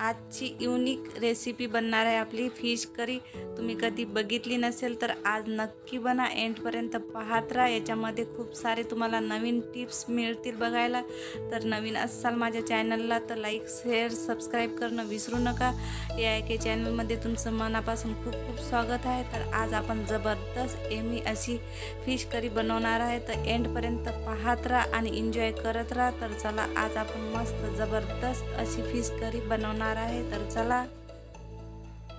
आजची unique recipe बनणार आहे आपली. फिश करी तुम्ही कधी बघितली नसेल तर आज नक्की बना. एंडपर्यंत पाहत राहा. याच्यामध्ये खूप सारे तुम्हाला नवीन टिप्स मिळतील बघायला. तर नवीन असाल माझ्या चॅनलला तर लाईक शेअर सबस्क्राईब करणं विसरू नका. या एके चॅनलमध्ये तुमचं मनापासून खूप खूप स्वागत आहे. तर आज आपण जबरदस्त एमी अशी फिश करी बनवणार आहे. तर एंडपर्यंत पाहत राहा आणि एन्जॉय करत राहा. तर चला आज आपण मस्त जबरदस्त अशी फिश करी बनवणार आहे तर चला.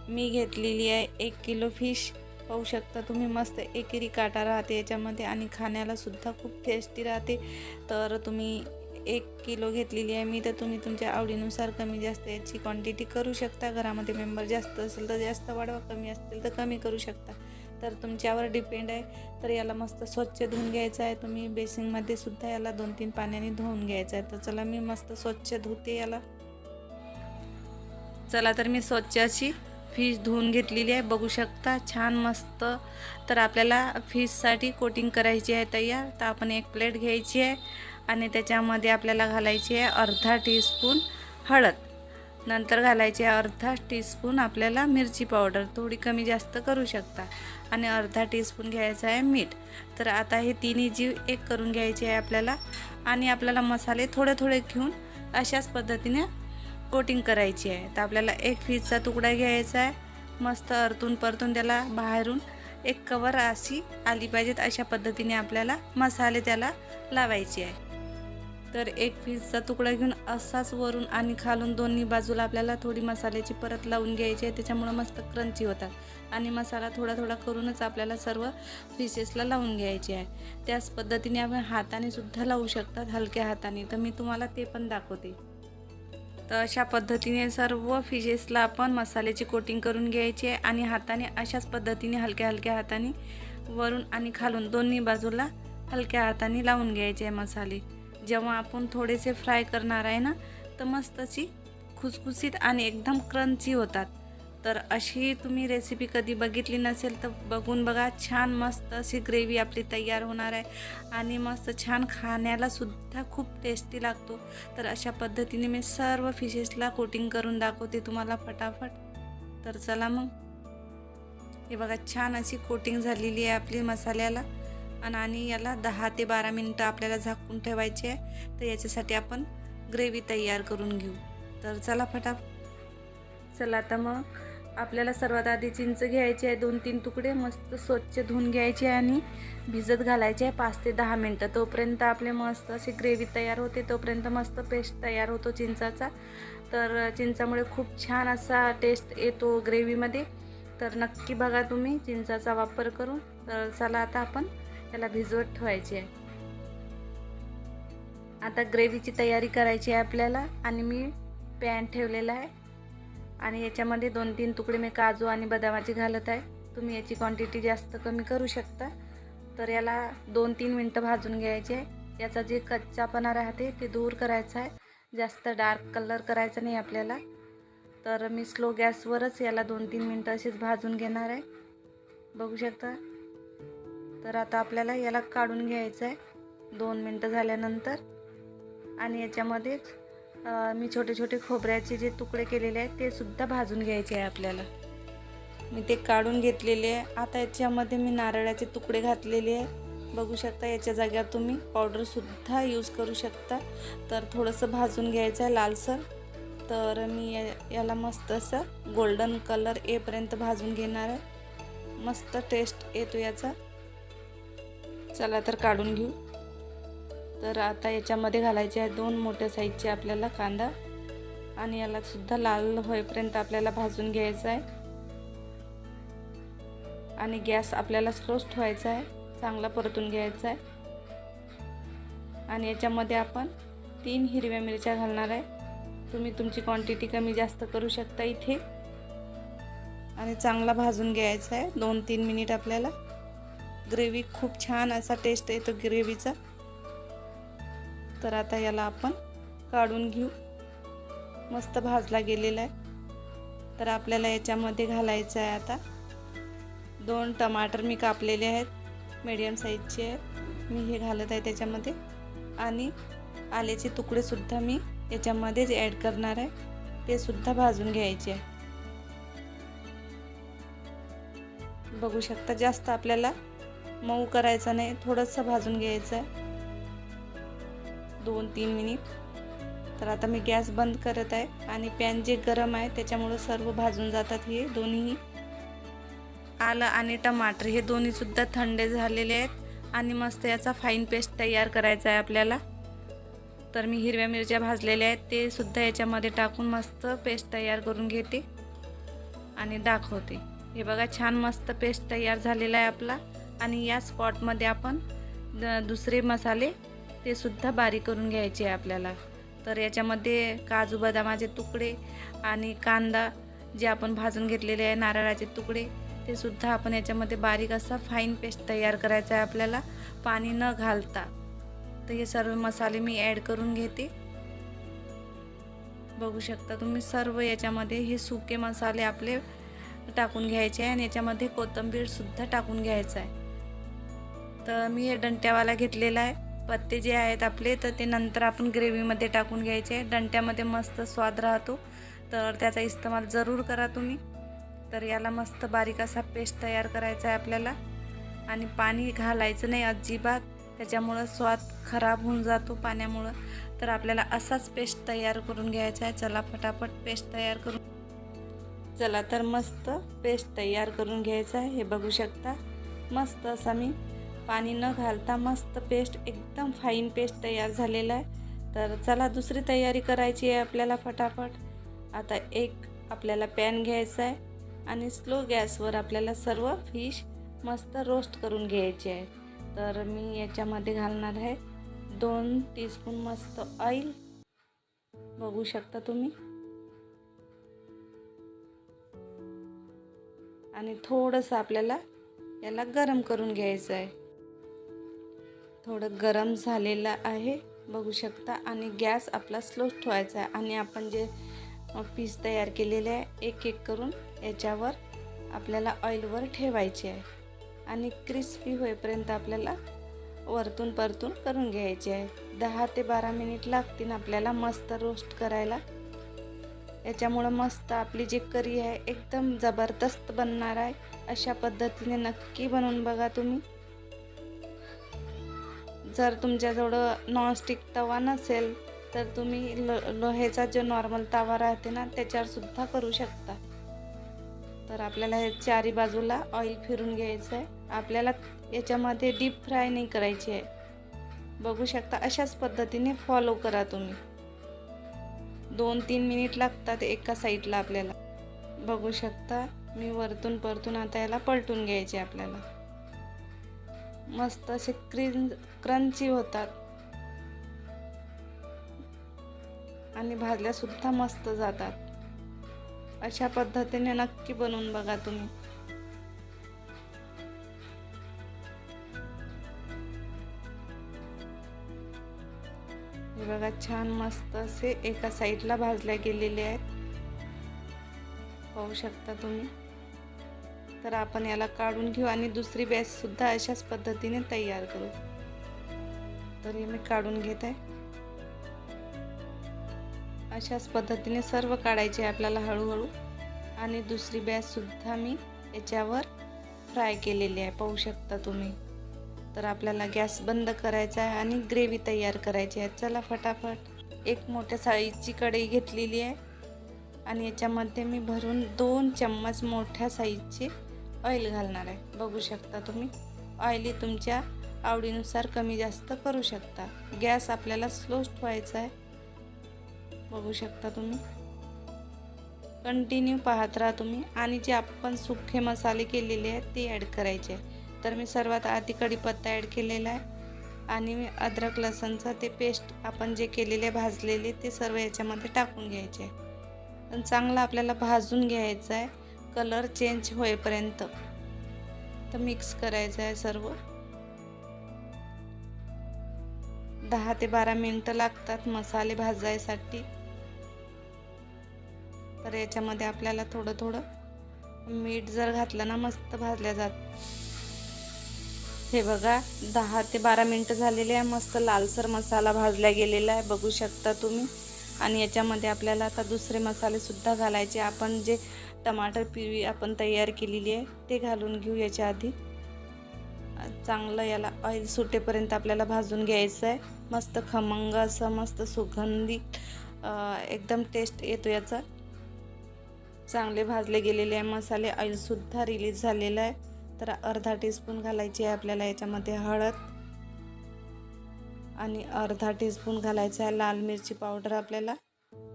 मी घेतलेली आहे एक किलो फिश. पाहू शकता तुम्ही मस्त एकेरी काटा राहते याच्यामध्ये आणि खाण्यालासुद्धा खूप टेस्टी राहते. तर तुम्ही एक किलो घेतलेली आहे. मी तर तुम्ही तुमच्या आवडीनुसार कमी जास्त याची क्वांटिटी करू शकता. घरामध्ये मेंबर जास्त असेल तर जास्त वाढवा कमी असतील तर कमी करू शकता. तर तुमच्यावर डिपेंड आहे. तर याला मस्त स्वच्छ धुवून घ्यायचं आहे. तुम्ही बेसिंगमध्ये सुद्धा याला दोन तीन पाण्याने धुवून घ्यायचं आहे. तर चला मी मस्त स्वच्छ धुते याला. चला तर मी स्वच्छ अशी फिश धुवून घेतलेली आहे. बघू शकता छान मस्त. तर आपल्याला फिशसाठी कोटिंग करायची आहे तयार. तर आपण एक प्लेट घ्यायची आहे आणि त्याच्यामध्ये आपल्याला घालायची आहे अर्धा टीस्पून हळद. नंतर घालायची आहे अर्धा टीस्पून आपल्याला मिरची पावडर. थोडी कमी जास्त करू शकता. आणि अर्धा टीस्पून घ्यायचं आहे मीठ. तर आता हे तिन्ही जीव एक करून घ्यायचे आहे आपल्याला. आणि आपल्याला मसाले थोडे थोडे घेऊन अशाच पद्धतीने कोटिंग करायची आहे. तर आपल्याला एक फिशचा तुकडा घ्यायचा आहे. मस्त अरतून परतून त्याला बाहेरून एक कवर अशी आली पाहिजेत. अशा पद्धतीने आपल्याला मसाले त्याला लावायचे आहे. तर एक फिशचा तुकडा घेऊन असाच वरून आणि खालून दोन्ही बाजूला आपल्याला थोडी मसाल्याची परत लावून घ्यायची आहे. त्याच्यामुळं मस्त क्रंची होतात. आणि मसाला थोडा थोडा करूनच आपल्याला सर्व फिशेसला लावून घ्यायची आहे. त्याच पद्धतीने आपण हाताने सुद्धा लावू शकतात हलक्या हाताने. तर मी तुम्हाला ते पण दाखवते. तर अशा पद्धतीने सर्व फिशेसला आपण मसाल्याची कोटिंग करून घ्यायची आहे आणि हाताने अशाच पद्धतीने हलक्या हलक्या हाताने वरून आणि खालून दोन्ही बाजूला हलक्या हाताने लावून घ्यायचे आहे मसाले. जेव्हा आपण थोडेसे फ्राय करणार आहे ना तर मस्त अशी खुसखुसीत आणि एकदम क्रंची होतात. तर अशी तुम्ही रेसिपी कधी बघितली नसेल तर बघून बघा. छान मस्त अशी ग्रेव्ही आपली तयार होणार आहे. आणि मस्त छान खाण्यालासुद्धा खूप टेस्टी लागतो. तर अशा पद्धतीने मी सर्व फिशेसला कोटिंग करून दाखवते तुम्हाला फटाफट तर चला मग. हे बघा छान अशी कोटिंग झालेली आहे आपली मसाल्याला. आणि आणि याला दहा ते बारा मिनटं आपल्याला झाकून ठेवायची आहे. तर याच्यासाठी आपण ग्रेव्ही तयार करून घेऊ. तर चला फटाफट चला आता मग. आपल्याला सर्वात आधी चिंच घ्यायची आहे दोन तीन तुकडे मस्त स्वच्छ धुवून घ्यायचे आणि भिजत घालायचे आहे पाच ते दहा मिनटं. तोपर्यंत आपले मस्त अशी ग्रेव्ही तयार होते तोपर्यंत मस्त पेस्ट तयार होतो चिंचाचा. तर चिंचामुळे खूप छान असा टेस्ट येतो ग्रेव्हीमध्ये. तर नक्की बघा तुम्ही चिंचाचा वापर करून. तर चला आता आपण त्याला भिजवत ठेवायची आहे. आता ग्रेव्हीची तयारी करायची आहे आपल्याला आणि मी पॅन ठेवलेला आहे. आणि याच्यामध्ये दोन तीन तुकडे मी काजू आणि बदामाची घालत आहे. तुम्ही याची क्वांटिटी जास्त कमी करू शकता. तर याला दोन तीन मिनटं भाजून घ्यायचे आहे. याचा जे कच्चापणा राहते ते दूर करायचा आहे. जास्त डार्क कलर करायचा नाही आपल्याला. तर मी स्लो गॅसवरच याला दोन तीन मिनटं असेच भाजून घेणार आहे. बघू शकता? तर आता आपल्याला याला काढून घ्यायचं आहे. दोन मिनटं झाल्यानंतर. आणि याच्यामध्येच मी छोटे छोटे खोबऱ्याचे जे तुकडे केलेले आहेत ते सुद्धा भाजून घ्यायचे आहे आपल्याला. मी ते काढून घेतलेले आहे. आता याच्यामध्ये मी नारळाचे तुकडे घातलेले आहे. बघू शकता याच्या जाग्यावर तुम्ही पावडरसुद्धा यूज करू शकता. तर थोडंसं भाजून घ्यायचं आहे लालसर. तर मी या याला मस्त असं गोल्डन कलर येपर्यंत भाजून घेणार आहे. मस्त टेस्ट येतो याचा. चला तर काढून घेऊ. तर आता याच्यामध्ये घालायचे आहे दोन मोठ्या साईजचे आपल्याला कांदा. आणि याला सुद्धा लाल होईपर्यंत आपल्याला भाजून घ्यायचं आहे. आणि गॅस आपल्याला स्लोच ठेवायचा आहे. चांगला परतून घ्यायचा आहे. आणि याच्यामध्ये आपण तीन हिरव्या मिरच्या घालणार आहे. तुम्ही तुमची क्वांटिटी कमी जास्त करू शकता इथे. आणि चांगला भाजून घ्यायचा आहे. दोन तीन मिनिट आपल्याला. ग्रेव्ही खूप छान असा टेस्ट येतो ग्रेव्हीचा तर आता याला आपण काढून घेऊ. मस्त भाजला गेलेला आहे. तर आपल्याला याच्यामध्ये घालायचं आहे आता. दोन टमाटर मी कापलेले आहेत. मीडियम साईजचे आहेत. मी हे घालत आहे त्याच्यामध्ये. आणि आल्याचे तुकडेसुद्धा मी याच्यामध्येच ॲड करणार आहे. ते सुद्धा भाजून घ्यायचे आहे. बघू शकता जास्त आपल्याला मऊ करायचं नाही. थोडंसं भाजून घ्यायचं आहे. दोन तीन मिनिट. तर आता मी गॅस बंद करत आहे आणि पॅन जे गरम आहे त्याच्यामुळं सर्व भाजून जातात हे दोन्हीही. आलं आणि टमाटर हे दोन्हीसुद्धा थंडे झालेले आहेत आणि मस्त याचा फाईन पेस्ट तयार करायचा आहे आपल्याला. तर मी हिरव्या मिरच्या भाजलेल्या आहेत ते सुद्धा याच्यामध्ये टाकून मस्त पेस्ट तयार करून घेते आणि दाखवते. हे बघा छान मस्त पेस्ट तयार झालेला आहे आपला आणि या स्पॉटमध्ये आपण द- दुसरे मसाले ते सुद्धा बारीक करून घ्यायचे आहे आपल्याला. तर याच्यामध्ये काजू बदामाचे तुकडे आणि कांदा जे आपण भाजून घेतलेले आहे नारळाचे तुकडे ते सुद्धा आपण याच्यामध्ये बारीक असा फाईन पेस्ट तयार करायचा आहे आपल्याला. पाणी न घालता. तर हे सर्व मसाले मी ॲड करून घेते. बघू शकता तुम्ही सर्व याच्यामध्ये हे सुके मसाले आपले टाकून घ्यायचे आहे आणि याच्यामध्ये कोथंबीरसुद्धा टाकून घ्यायचं आहे. तर मी हे डंट्यावाला घेतलेला आहे. पत्ते जे आहेत आपले तर ते नंतर आपण ग्रेव्हीमध्ये टाकून घ्यायचे. दंट्यामध्ये डंट्यामध्ये मस्त स्वाद राहतो. तर त्याचा इस्तेमाल जरूर करा तुम्ही. तर याला मस्त बारीक असा पेस्ट तयार करायचा आहे आपल्याला. आणि पाणी घालायचं नाही अजिबात. त्याच्यामुळं स्वाद खराब होऊन जातो पाण्यामुळं. तर आपल्याला असाच पेस्ट तयार करून घ्यायचा आहे. चला फटाफट पेस्ट तयार करून. चला तर मस्त पेस्ट तयार करून घ्यायचा आहे. हे बघू शकता. मस्त असा मी पाणी न घालता मस्त पेस्ट एकदम फाईन पेस्ट तयार झालेला आहे. तर चला दुसरी तयारी करायची आहे आपल्याला फटाफट. आता एक आपल्याला पॅन घ्यायचा आहे आणि स्लो गॅसवर आपल्याला सर्व फिश मस्त रोस्ट करून घ्यायची आहे. तर मी याच्यामध्ये घालणार आहे दोन टीस्पून मस्त ऑइल बघू शकता तुम्ही. आणि थोडंसं आपल्याला याला गरम करून घ्यायचं आहे. थोडं गरम झालेलं आहे. बघू शकता. आणि गॅस आपला स्लो ठेवायचा आहे. आणि आपण जे पीस तयार केलेले आहे एक एक करून याच्यावर आपल्याला ऑइलवर ठेवायचे आहे. आणि क्रिस्पी होईपर्यंत आपल्याला वरतून परतून करून घ्यायचे आहे. दहा ते बारा मिनिट लागतील आपल्याला मस्त रोस्ट करायला. याच्यामुळं मस्त आपली जी करी आहे एकदम जबरदस्त बनणार आहे. अशा पद्धतीने नक्की बनवून बघा तुम्ही. जर तुमच्याजवळ नॉनस्टिक तवा नसेल तर तुम्ही ल लोहेचा जो नॉर्मल तवा राहते ना त्याच्यावर सुद्धा करू शकता. तर आपल्याला हे चारी बाजूला ऑइल फिरून घ्यायचं आहे आपल्याला याच्यामध्ये डीप फ्राय नाही करायची आहे. बघू शकता अशाच पद्धतीने फॉलो करा तुम्ही. दोन तीन मिनिट लागतात एका साईडला आपल्याला. बघू शकता मी वरतून परतून आता याला पलटून घ्यायचे आपल्याला. मस्त असे क्रिं क्रंची होतात. आणि भाजल्यासुद्धा मस्त जातात. अशा पद्धतीने नक्की बनवून बघा तुम्ही. बघा छान मस्त असे एका साईडला भाजल्या गेलेले आहेत. पाहू शकता तुम्ही. तर आपण याला काढून घेऊ आणि दुसरी बॅचसुद्धा अशाच पद्धतीने तयार करू. तर हे मी काढून घेत आहे. अशाच पद्धतीने सर्व काढायचे आहे आपल्याला हळूहळू. आणि दुसरी बॅचसुद्धा मी याच्यावर फ्राय केलेली आहे. पाहू शकता तुम्ही. तर आपल्याला गॅस बंद करायचा आहे आणि ग्रेव्ही तयार करायची आहे. चला फटाफट. एक मोठ्या साईजची कढई घेतलेली आहे. आणि याच्यामध्ये मी भरून दोन चम्मच मोठ्या साईजचे ऑइल घालणार आहे. बघू शकता तुम्ही. ऑइली तुमच्या आवडीनुसार कमी जास्त करू शकता. गॅस आपल्याला स्लो ठेवायचा आहे. बघू शकता तुम्ही. कंटिन्यू पाहत राहा तुम्ही. आणि जे आपण सुखे मसाले केलेले आहेत ते ॲड करायचे आहे. तर मी सर्वात आधी कढीपत्ता ॲड केलेला आहे. आणि मी अद्रक लसणचं ते पेस्ट आपण जे केलेले भाजलेले ते सर्व याच्यामध्ये टाकून घ्यायचे आहे. पण चांगलं आपल्याला भाजून घ्यायचं आहे. कलर चेंज होईपर्यंत तर मिक्स करायचं आहे सर्व. दहा ते बारा मिनटं लागतात मसाले भाजायसाठी. तर याच्यामध्ये आपल्याला थोडं थोडं मीठ जर घातलं ना मस्त भाजल्या जात. हे बघा दहा ते बारा मिनटं झालेले आहे. मस्त लालसर मसाला भाजला गेलेला आहे. बघू शकता तुम्ही. आणि याच्यामध्ये आपल्याला आता दुसरे मसालेसुद्धा घालायचे. आपण जे टमाटर पिवी आपण तयार केलेली आहे ते घालून घेऊ याच्या आधी. चांगलं याला ऑइल सुटेपर्यंत आपल्याला भाजून घ्यायचं आहे. मस्त खमंग असं मस्त सुगंधी एकदम टेस्ट येतो याचा. चांगले भाजले गेलेले आहे मसाले ऑइलसुद्धा रिलीज झालेलं आहे. तर अर्धा टीस्पून घालायची आहे आपल्याला याच्यामध्ये हळद. आणि अर्धा टीस्पून घालायचा आहे लाल मिरची पावडर आपल्याला.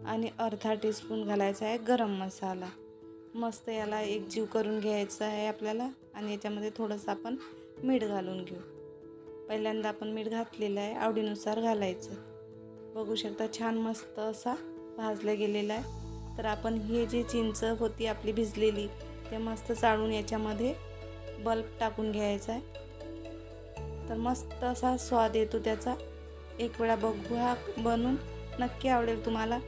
आणि अर्धा टीस्पून घालायचा आहे गरम मसाला. मस्त याला एक जीव करून घ्यायचा आहे आपल्याला आणि याच्यामध्ये थोडंसं आपण मीठ घालून घेऊ. पहिल्यांदा आपण मीठ घातलेलं आहे आवडीनुसार घालायचं. बघू शकता छान मस्त असा भाजला गेलेला आहे. तर आपण हे जी चिंच होती आपली भिजलेली ते मस्त चाळून याच्यामध्ये बल्ब टाकून घ्यायचा आहे. तर मस्त असा स्वाद येतो त्याचा. एक वेळा बघू हा बनून. नक्की आवडेल तुम्हाला.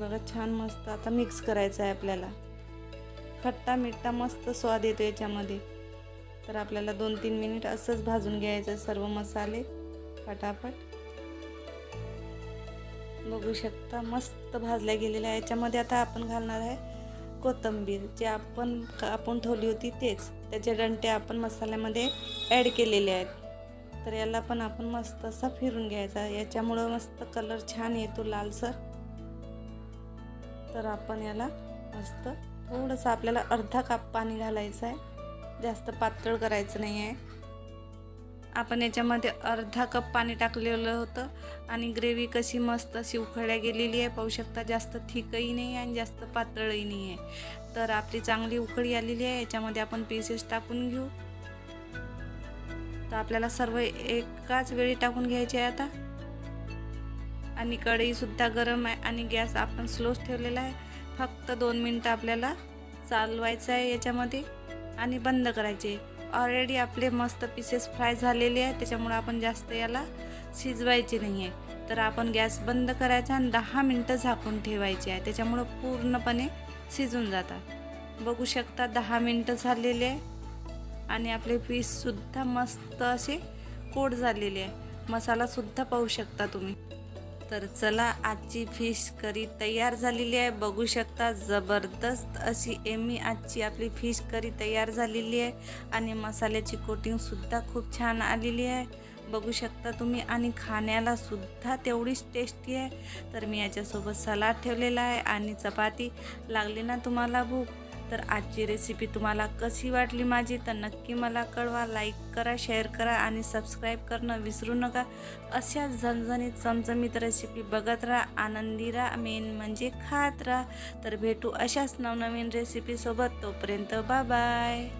बघा छान मस्त आता मिक्स करायचं आहे आपल्याला. खट्टा मिठ्ठा मस्त स्वाद येतो याच्यामध्ये. तर आपल्याला दोन तीन मिनिट असंच भाजून घ्यायचं सर्व मसाले फटाफट बघू शकता मस्त भाजल्या गेलेल्या आहे. याच्यामध्ये आता आपण घालणार आहे कोथिंबीर जे आपण कापून ठेवली होती तेच. त्याचे डंटे आपण मसाल्यामध्ये ॲड केलेले आहेत. तर याला पण आपण मस्त असा फिरून घ्यायचा. याच्यामुळं मस्त कलर छान येतो लालसर. तर आपण याला मस्त थोडंसं आपल्याला अर्धा काप पाणी घालायचं आहे. जास्त पातळ करायचं नाही आहे आपण याच्यामध्ये अर्धा कप पाणी टाकलेलं होतं आणि ग्रेव्ही कशी मस्त अशी उखळल्या गेलेली आहे. पाहू शकता जास्त थिकही नाही आहे आणि जास्त पातळही नाही आहे तर आपली चांगली उकळी आलेली आहे. याच्यामध्ये आपण पीसेस टाकून घेऊ. तर आपल्याला सर्व एकाच वेळी टाकून घ्यायचे आहे आता. आणि कढईसुद्धा गरम आहे आणि गॅस आपण स्लोच ठेवलेला आहे. फक्त दोन मिनटं आपल्याला चालवायचं आहे याच्यामध्ये आणि बंद करायचे. ऑलरेडी आपले मस्त पीसेस फ्राय झालेले आहे त्याच्यामुळे आपण जास्त याला शिजवायचे नाही आहे तर आपण गॅस बंद करायचा आणि दहा मिनटं झाकून ठेवायचे आहे. त्याच्यामुळं पूर्णपणे शिजून जातात. बघू शकता दहा मिनटं झालेले आहे. आणि आपले पीससुद्धा मस्त असे कोट झालेले आहे. मसालासुद्धा पाहू शकता तुम्ही. तर चला आजची फिश करी तयार झालेली आहे. बघू शकता जबरदस्त अशी एमी आजची आपली फिश करी तयार झालेली आहे. आणि मसाल्याची कोटिंगसुद्धा खूप छान आलेली आहे. बघू शकता तुम्ही आणि खाण्याला सुद्धा तेवढीच टेस्टी आहे. तर मी याच्यासोबत सलाड ठेवलेला आहे. आणि चपाती लागली ना तुम्हाला भूक? तर आजची रेसिपी तुम्हाला कशी वाटली माझी? तर नक्की मला कळवा लाईक करा शेअर करा आणि सबस्क्राईब करणं विसरू नका. अशाच झणझणीत चमचमीत रेसिपी बघत राहा आनंदी राहा मेन म्हणजे खात राहा. तर भेटू अशाच नवनवीन रेसिपीसोबत तोपर्यंत बाय बाय